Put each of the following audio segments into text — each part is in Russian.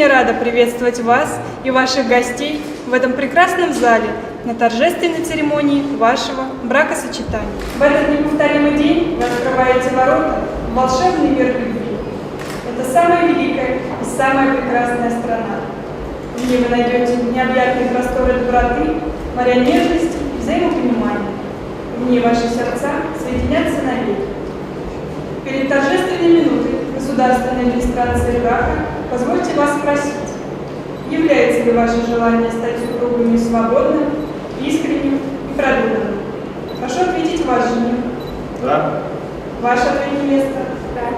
искренне рада приветствовать вас и ваших гостей в этом прекрасном зале на торжественной церемонии вашего бракосочетания. В этот неповторимый день вы открываете ворота в волшебный мир любви. Это самая великая и самая прекрасная страна. В ней вы найдете необъятные просторы доброты, моря нежности и взаимопонимания. В ней ваши сердца соединятся навеки. Перед торжественной минутой государственной регистрации брака позвольте вас спросить, является ли ваше желание стать супругами свободным, искренним и продуманным? Прошу ответить ваш жених. Да? Ваше ответ место? Да.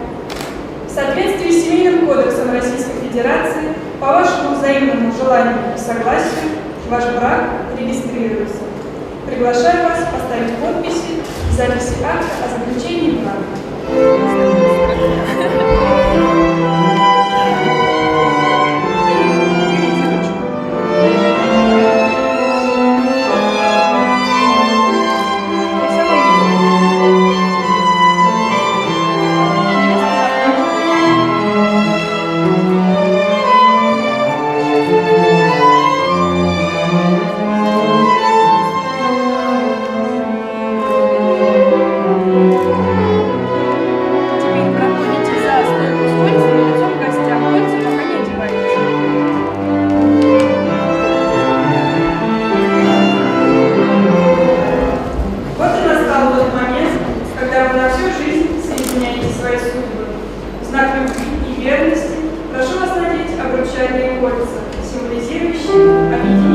В соответствии с Семейным кодексом Российской Федерации, по вашему взаимному желанию и согласию, ваш брак регистрируется. Приглашаю вас поставить подписи в записи акта о заключении Amen.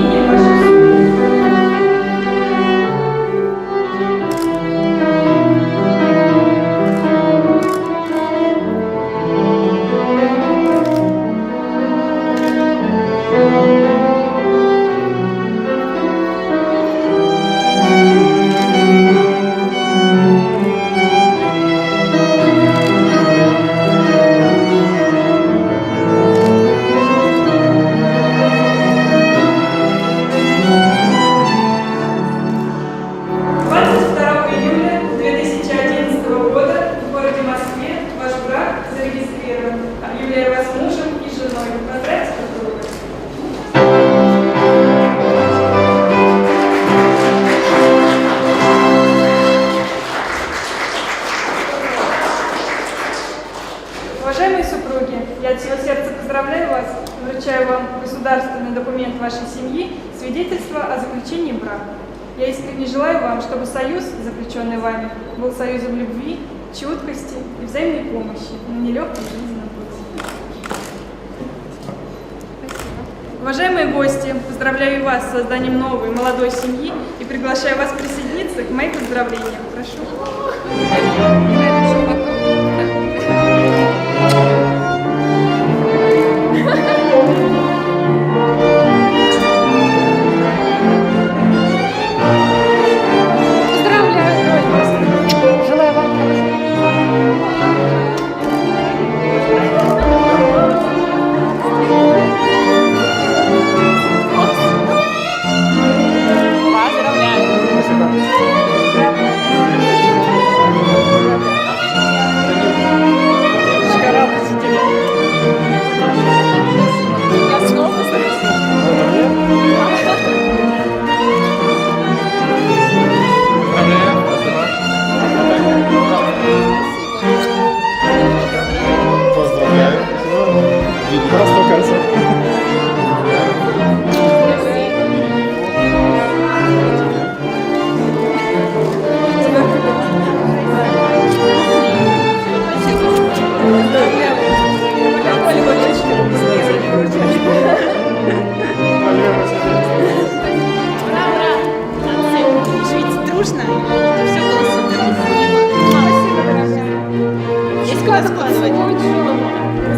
Уважаемые супруги, я от всего сердца поздравляю вас, вручаю вам государственный документ вашей семьи, свидетельство о заключении брака. Я искренне желаю вам, чтобы союз, заключенный вами, был союзом любви, чуткости и взаимной помощи на нелегком жизненном пути. Уважаемые гости, поздравляю вас с созданием новой молодой семьи и приглашаю вас присоединиться к моим поздравлениям. Прошу. Clássico da noite.